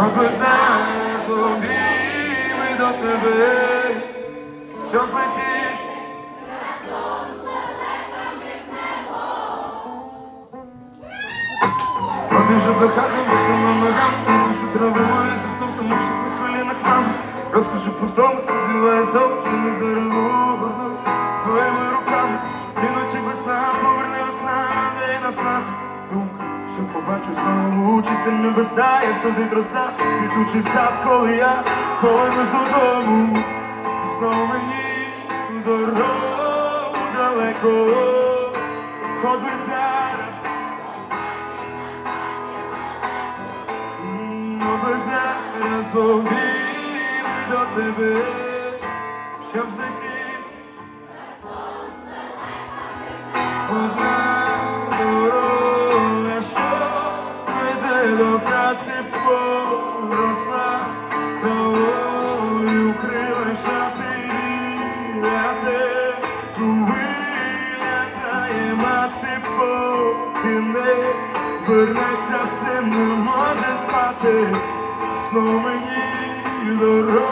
Обрезаємо злобіми до тебе, що злетіть разом з лелеками в небо. Побіжу до хати, босими ногам, хочу траву мою заступ, тому щось на колінах мам. Розкажу про втому, сподіваюсь, е довше не зарву горну своїми руками. Всі ночі без сна, поверни весна, де е на сна. Що побачу знову чисті небеса, як садить роса, квітучий сад, коли я повернусь додому. Знову мені дорогу далеко, хоч би зараз. Аби зараз обійми до тебе, щоб злетіть. Веде до хати поросла, травою крилиша виляте, вилятає мати покине, вернеться син, не може спати, сновені мені дорога.